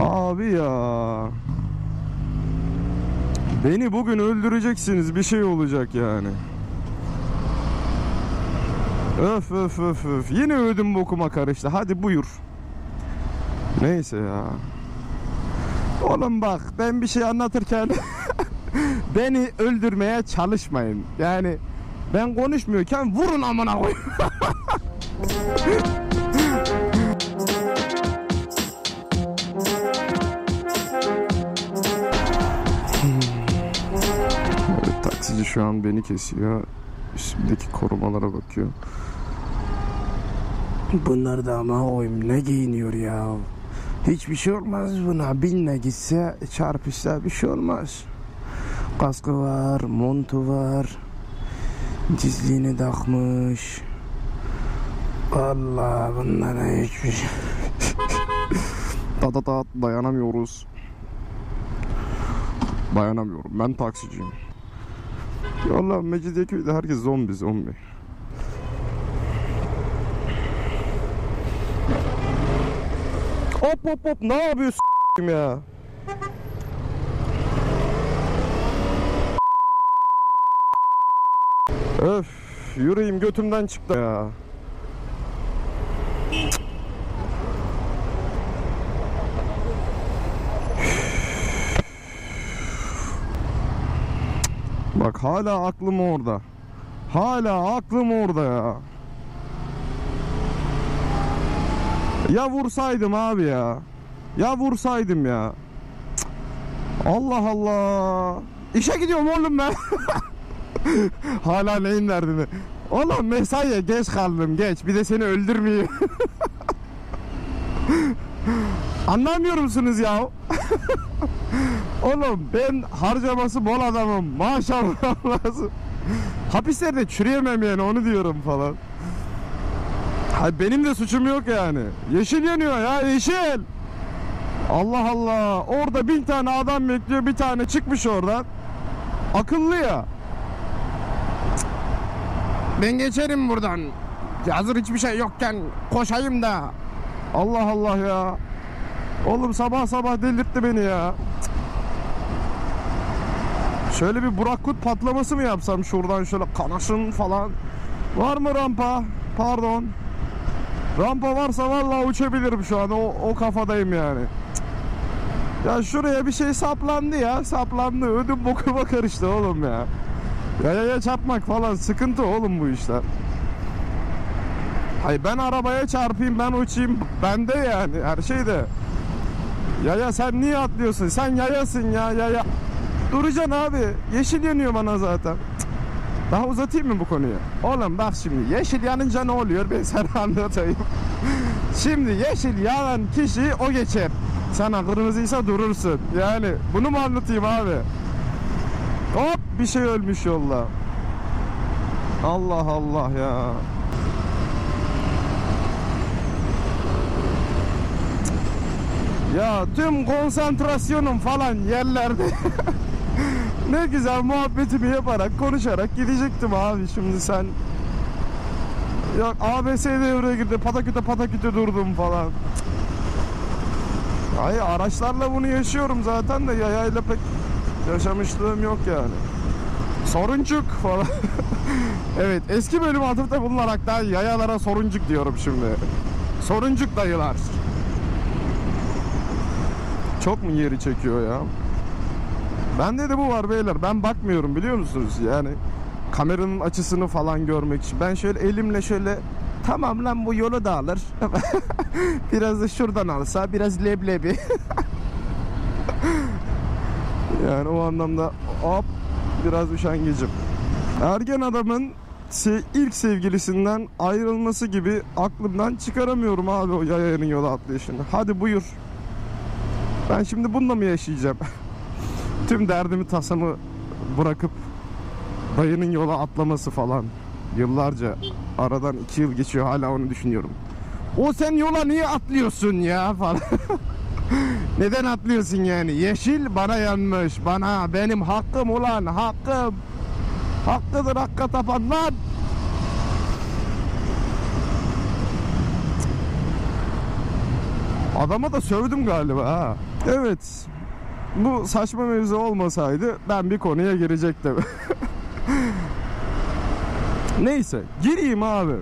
Abi ya. Beni bugün öldüreceksiniz bir şey olacak yani. Öf öf öf öf. Yine ödüm bokuma karıştı. Hadi buyur. Neyse ya. Oğlum bak ben bir şey anlatırken beni öldürmeye çalışmayın. Yani ben konuşmuyorken vurun amına koyayım. şu an beni kesiyor. Üstümdeki korumalara bakıyor. Bunlar da ama oyum ne giyiniyor ya. Hiçbir şey olmaz buna. Binle gitse çarpışsa bir şey olmaz. Kaskı var, montu var. Dizliğini takmış. Allah bunlara hiçbir şey. da da da dayanamıyoruz. Dayanamıyorum. Ben taksiciyim. Allah Mecidiyeköy'de herkes zombi zombi. Hop hop hop ne yapıyorsun ya? Öf yüreğim götümden çıktı ya. Bak hala aklım orada. Hala aklım orada ya. Ya vursaydım abi ya. Ya vursaydım ya. Allah Allah. İşe gidiyorum oğlum ben. Hala neyin derdini? Oğlum mesaiye geç kaldım geç. Bir de seni öldürmeyeyim. Anlamıyor musunuz ya? Oğlum ben harcaması bol adamım. Maşallah. Hapislerde çürüyemem yani onu diyorum falan. Hayır benim de suçum yok yani. Yeşil yanıyor ya yeşil. Allah Allah. Orada bin tane adam bekliyor. Bir tane çıkmış oradan. Akıllı ya. Ben geçerim buradan. Hazır hiçbir şey yokken koşayım da. Allah Allah ya. Oğlum sabah sabah delirtti beni ya. Şöyle bir Burak Kut patlaması mı yapsam şuradan şöyle kanaşın falan. Var mı rampa? Pardon. Rampa varsa vallahi uçabilirim şu an. O, o kafadayım yani. Ya şuraya bir şey saplandı ya. Saplandı. Ödüm bokuma karıştı oğlum ya. Yayaya çarpmak falan sıkıntı oğlum bu işler. Hayır ben arabaya çarpayım ben uçayım. Bende yani her şeyde. Yaya sen niye atlıyorsun? Sen yayasın ya yaya. Duracaksın abi. Yeşil yanıyor bana zaten. Daha uzatayım mı bu konuyu? Oğlum bak şimdi yeşil yanınca ne oluyor ben sana anlatayım. şimdi yeşil yanan kişi o geçer. Sana kırmızıysa durursun. Yani bunu mu anlatayım abi? Hop bir şey ölmüş yolda. Allah Allah ya. Ya tüm konsantrasyonum falan yerlerde. ne güzel muhabbetimi yaparak, konuşarak gidecektim abi şimdi sen. Yok ABS devreye girdi, pataküte pataküte durdum falan. Hayır araçlarla bunu yaşıyorum zaten de yayayla pek yaşamışlığım yok yani. Soruncuk falan. evet eski bölüm atıfta bulunarak da yayalara soruncuk diyorum şimdi. Soruncuk dayılar. Çok mu yeri çekiyor ya? Bende de bu var beyler. Ben bakmıyorum biliyor musunuz? Yani kameranın açısını falan görmek için. Ben şöyle elimle şöyle tamam lan bu yolu da alır. biraz da şuradan alsa biraz leblebi. yani o anlamda hop biraz üşengecim. Ergen adamın ilk sevgilisinden ayrılması gibi aklımdan çıkaramıyorum abi o yayanın yola atlayışını. Hadi buyur. Ben şimdi bununla mı yaşayacağım? Tüm derdimi tasamı bırakıp dayının yola atlaması falan. Yıllarca aradan iki yıl geçiyor hala onu düşünüyorum. O sen yola niye atlıyorsun ya falan. Neden atlıyorsun yani? Yeşil bana yanmış. Bana benim hakkım ulan hakkım. Hakkıdır hakka tapan lan. Adama da sövdüm galiba ha. Evet. Bu saçma mevzu olmasaydı ben bir konuya girecektim. Neyse gireyim abi.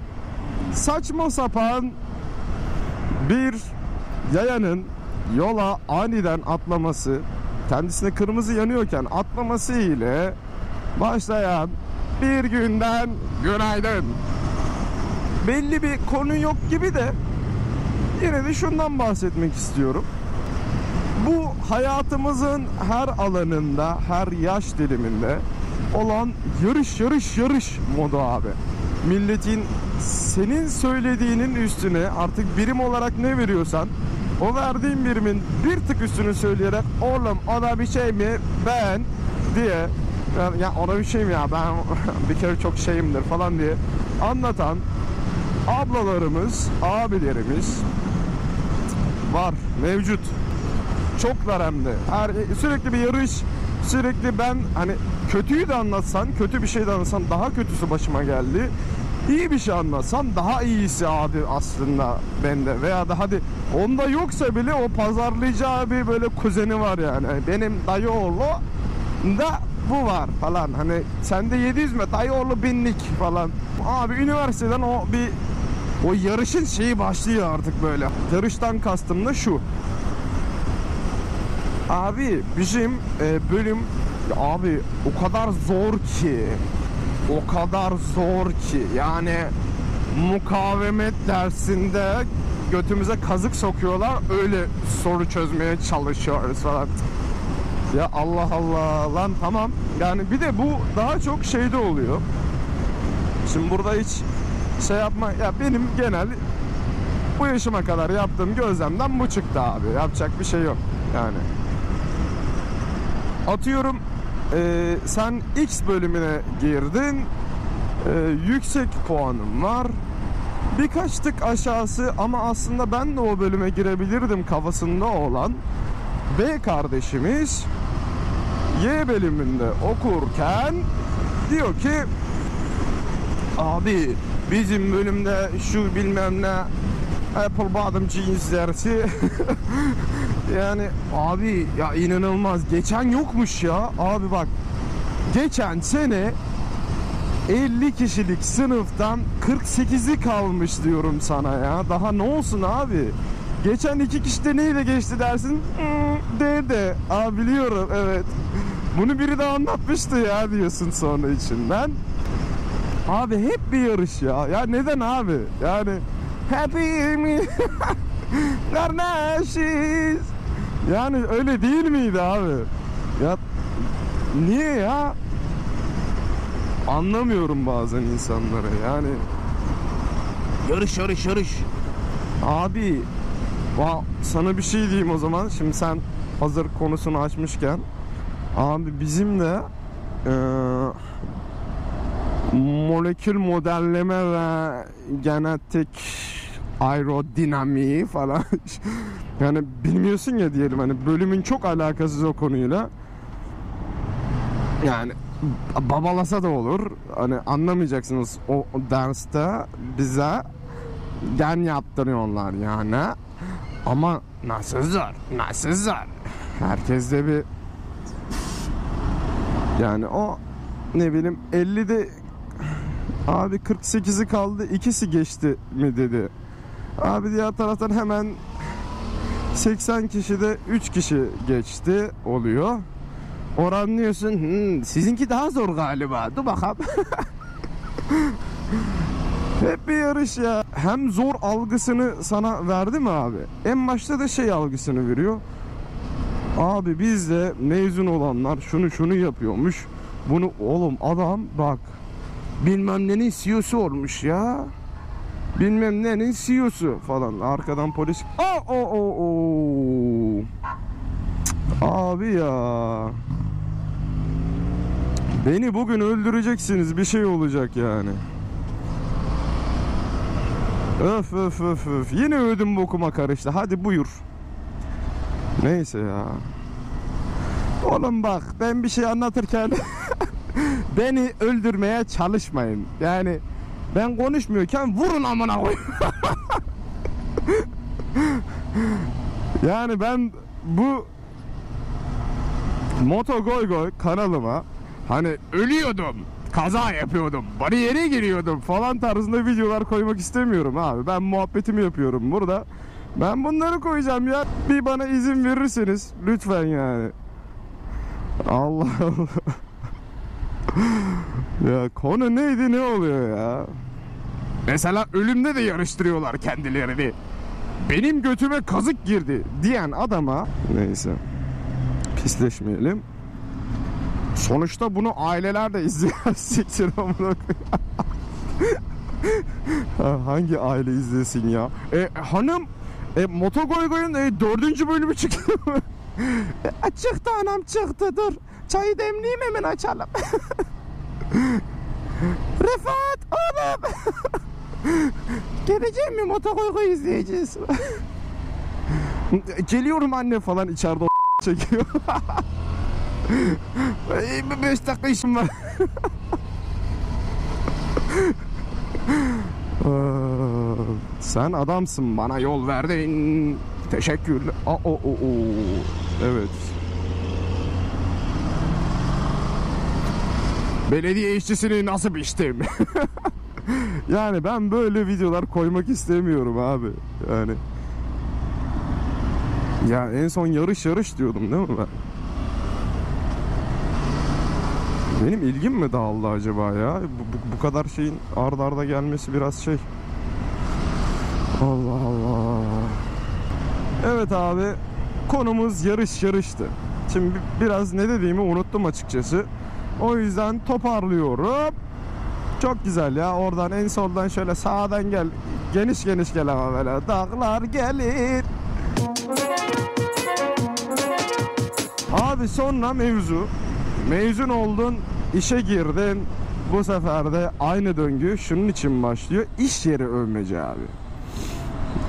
Saçma sapan bir yayanın yola aniden atlaması, kendisine kırmızı yanıyorken atlaması ile başlayan bir günden günaydın. Belli bir konu yok gibi de yine de şundan bahsetmek istiyorum. Bu hayatımızın her alanında, her yaş diliminde olan yarış yarış yarış modu abi. Milletin senin söylediğinin üstüne artık birim olarak ne veriyorsan o verdiğin birimin bir tık üstünü söyleyerek oğlum ona bir şey mi ben diye ya ona bir şey mi ya ben bir kere çok şeyimdir falan diye anlatan ablalarımız, abilerimiz var, mevcut. Çoklar hem. Her, sürekli bir yarış, sürekli ben hani kötüyü de anlatsan, kötü bir şey de anlatsan daha kötüsü başıma geldi. İyi bir şey anlatsan daha iyisi abi aslında bende. Veya da hadi onda yoksa bile o pazarlayacağı bir böyle kuzeni var yani. Benim dayı oğlu da bu var falan. Hani sende 700 mi? Dayı oğlu binlik falan. Abi üniversiteden o bir o yarışın şeyi başlıyor artık böyle. Yarıştan kastım da şu. Abi bizim e, bölüm abi o kadar zor ki o kadar zor ki yani mukavemet dersinde götümüze kazık sokuyorlar öyle soru çözmeye çalışıyoruz falan. Ya Allah Allah lan tamam yani bir de bu daha çok şeyde oluyor. Şimdi burada hiç şey yapma ya benim genel bu yaşıma kadar yaptığım gözlemden bu çıktı abi. Yapacak bir şey yok yani. Atıyorum e, sen X bölümüne girdin. e, yüksek puanın var. Birkaç tık aşağısı ama aslında ben de o bölüme girebilirdim kafasında olan B kardeşimiz Y bölümünde okurken diyor ki abi bizim bölümde şu bilmem ne Apple bottom jeans dersi yani abi ya inanılmaz. Geçen yokmuş ya. Abi bak geçen sene 50 kişilik sınıftan 48'i kalmış diyorum sana ya. Daha ne olsun abi? Geçen iki kişi de neyle geçti dersin? Hmm, D de abi biliyorum evet. Bunu biri de anlatmıştı ya diyorsun sonra içinden Abi hep bir yarış ya. Ya neden abi? Yani hepimiz kardeşiz. Yani öyle değil miydi abi? Ya niye ya? Anlamıyorum bazen insanları yani. Yarış yarış yarış. Abi sana bir şey diyeyim o zaman. Şimdi sen hazır konusunu açmışken. Abi bizim de eee molekül modelleme ve genetik aerodinamiği falan. Yani bilmiyorsun ya diyelim hani bölümün çok alakasız o konuyla. Yani babalasa da olur. Hani anlamayacaksınız o, derste bize gen yaptırıyorlar yani. Ama nasıl zor nasıl zor herkeste bir yani o ne bileyim 50'de Abi 48'i kaldı ikisi geçti mi dedi. Abi diğer taraftan hemen 80 kişide 3 kişi geçti oluyor. Oranlıyorsun. Hmm, sizinki daha zor galiba. Dur bakalım. Hep bir yarış ya. Hem zor algısını sana verdi mi abi? En başta da şey algısını veriyor. Abi bizde mezun olanlar şunu şunu yapıyormuş. Bunu oğlum adam bak bilmem nenin CEO'su olmuş ya. Bilmem nenin CEO'su falan. Arkadan polis. Aa, o, o, o. Abi ya. Beni bugün öldüreceksiniz. Bir şey olacak yani. Öf öf öf öf. Yine ödüm bokuma karıştı. Hadi buyur. Neyse ya. Oğlum bak ben bir şey anlatırken beni öldürmeye çalışmayın. Yani ben konuşmuyorken vurun amına koy. Yani ben bu Moto Goy Goy kanalıma hani ölüyordum, kaza yapıyordum, bariyere giriyordum falan tarzında videolar koymak istemiyorum abi. Ben muhabbetimi yapıyorum burada. Ben bunları koyacağım ya. Bir bana izin verirseniz lütfen yani. Allah Allah. ya konu neydi ne oluyor ya? Mesela ölümde de yarıştırıyorlar kendilerini. Benim götüme kazık girdi diyen adama neyse pisleşmeyelim. Sonuçta bunu aileler de izliyor. Siktir amına Hangi aile izlesin ya? E, hanım e, Motogoygoy'un e, dördüncü bölümü çıktı mı? E, çıktı anam çıktı dur. Çayı demleyeyim hemen açalım. Rıfat oğlum. Gelecek mi Motogoygoy izleyeceğiz. Geliyorum anne falan içeride çekiyor. Ay, bir Beş dakika işim var. Sen adamsın bana yol verdin. Teşekkürler. Aa, o, o, o. Evet. Belediye işçisini nasıl biçtim? yani ben böyle videolar koymak istemiyorum abi. Yani ya en son yarış yarış diyordum değil mi ben? Benim ilgim mi dağıldı acaba ya? Bu, bu, bu kadar şeyin ard arda gelmesi biraz şey. Allah Allah. Evet abi konumuz yarış yarıştı. Şimdi bi- biraz ne dediğimi unuttum açıkçası. O yüzden toparlıyorum. Çok güzel ya. Oradan en soldan şöyle sağdan gel. Geniş geniş gel ama böyle. Dağlar gelir. Abi sonra mevzu. Mezun oldun, işe girdin. Bu sefer de aynı döngü şunun için başlıyor. İş yeri övmece abi.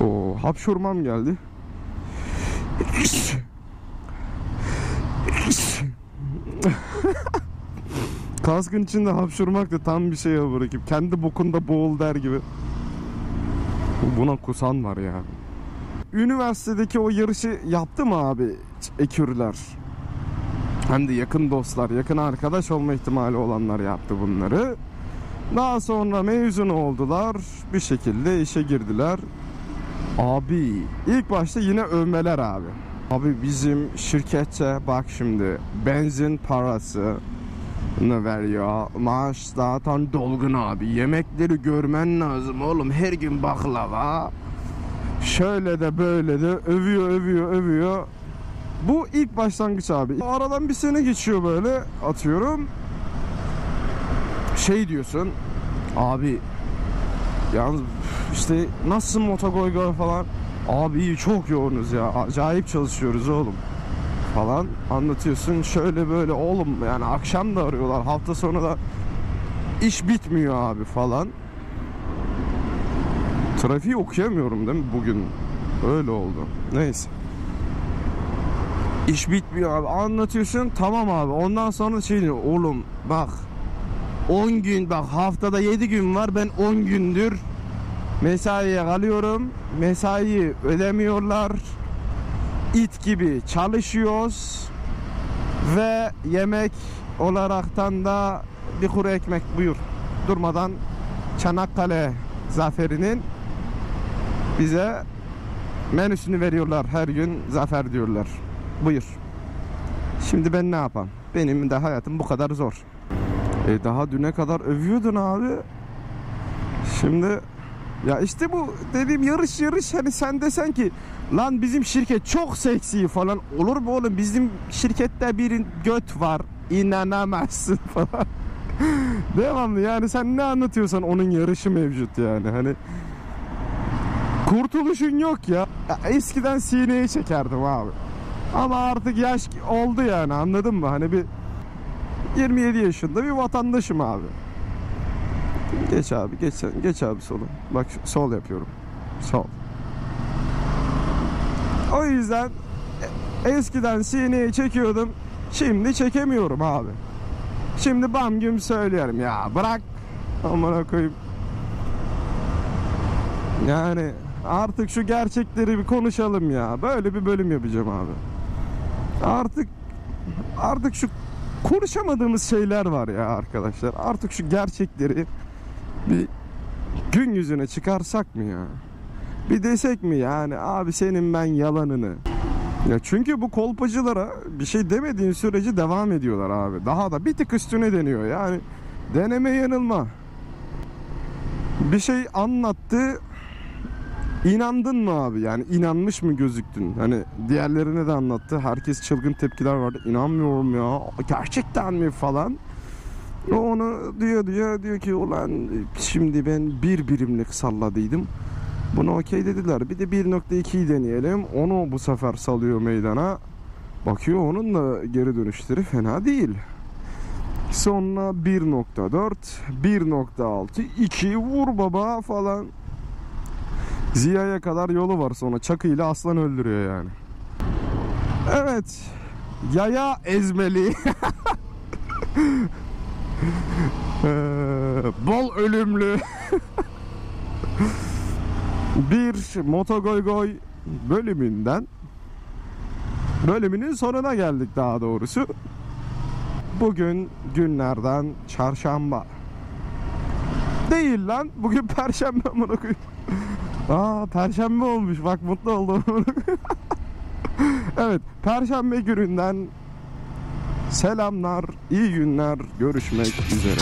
O hapşurmam geldi. Kaskın içinde hapşurmak da tam bir şey bırakıp kendi bokunda boğul der gibi. Buna kusan var ya. Üniversitedeki o yarışı yaptı mı abi ekürler? Hem de yakın dostlar, yakın arkadaş olma ihtimali olanlar yaptı bunları. Daha sonra mezun oldular. Bir şekilde işe girdiler. Abi ilk başta yine övmeler abi. Abi bizim şirkette bak şimdi benzin parası veriyor. Maaş zaten dolgun abi. Yemekleri görmen lazım oğlum. Her gün baklava. Şöyle de böyle de övüyor övüyor övüyor. Bu ilk başlangıç abi. Aradan bir sene geçiyor böyle atıyorum. Şey diyorsun. Abi yalnız işte nasıl motogoygoy falan. Abi çok yoğunuz ya. Acayip çalışıyoruz oğlum. Falan anlatıyorsun. Şöyle böyle oğlum yani akşam da arıyorlar. Hafta sonu da iş bitmiyor abi falan. Trafiği okuyamıyorum değil mi bugün? Öyle oldu. Neyse. İş bitmiyor abi. Anlatıyorsun tamam abi. Ondan sonra şey diyor. Oğlum bak 10 gün bak haftada 7 gün var. Ben 10 gündür mesaiye kalıyorum. Mesaiyi ödemiyorlar. İt gibi çalışıyoruz. Ve yemek olaraktan da bir kuru ekmek buyur. Durmadan Çanakkale zaferinin bize menüsünü veriyorlar. Her gün zafer diyorlar. Buyur. Şimdi ben ne yapayım? Benim de hayatım bu kadar zor. E daha düne kadar övüyordun abi. Şimdi ya işte bu dediğim yarış yarış hani sen desen ki lan bizim şirket çok seksi falan olur mu oğlum bizim şirkette bir göt var inanamazsın falan. Devamlı yani sen ne anlatıyorsan onun yarışı mevcut yani hani kurtuluşun yok ya. ya eskiden sineye çekerdim abi. Ama artık yaş oldu yani anladın mı? Hani bir 27 yaşında bir vatandaşım abi. Geç abi geç sen. Geç abi solu. Bak sol yapıyorum. Sol. O yüzden eskiden sineye çekiyordum. Şimdi çekemiyorum abi. Şimdi bam güm söylüyorum ya bırak. Amına koyayım. Yani Artık şu gerçekleri bir konuşalım ya. Böyle bir bölüm yapacağım abi. Artık artık şu konuşamadığımız şeyler var ya arkadaşlar. Artık şu gerçekleri bir gün yüzüne çıkarsak mı ya? Bir desek mi yani abi senin ben yalanını. Ya çünkü bu kolpacılara bir şey demediğin sürece devam ediyorlar abi. Daha da bir tık üstüne deniyor yani. Deneme yanılma. Bir şey anlattı. İnandın mı abi? Yani inanmış mı gözüktün? Hani diğerlerine de anlattı. Herkes çılgın tepkiler vardı. İnanmıyorum ya. Gerçekten mi falan. O onu diyor diyor diyor ki ulan şimdi ben bir birimlik salladıydım. Buna okey dediler. Bir de 1.2'yi deneyelim. Onu bu sefer salıyor meydana. Bakıyor onun da geri dönüşleri fena değil. Sonra 1.4, 1.6, 2 vur baba falan. Ziya'ya kadar yolu var sonra Çakı ile aslan öldürüyor yani. Evet. Yaya ezmeli. Ee, bol ölümlü. bir motogoygoy bölümünden bölümünün sonuna geldik daha doğrusu. Bugün günlerden çarşamba. Değil lan. Bugün perşembe amına koyayım. Aa perşembe olmuş. Bak mutlu oldum. evet, perşembe gününden selamlar, iyi günler, görüşmek üzere.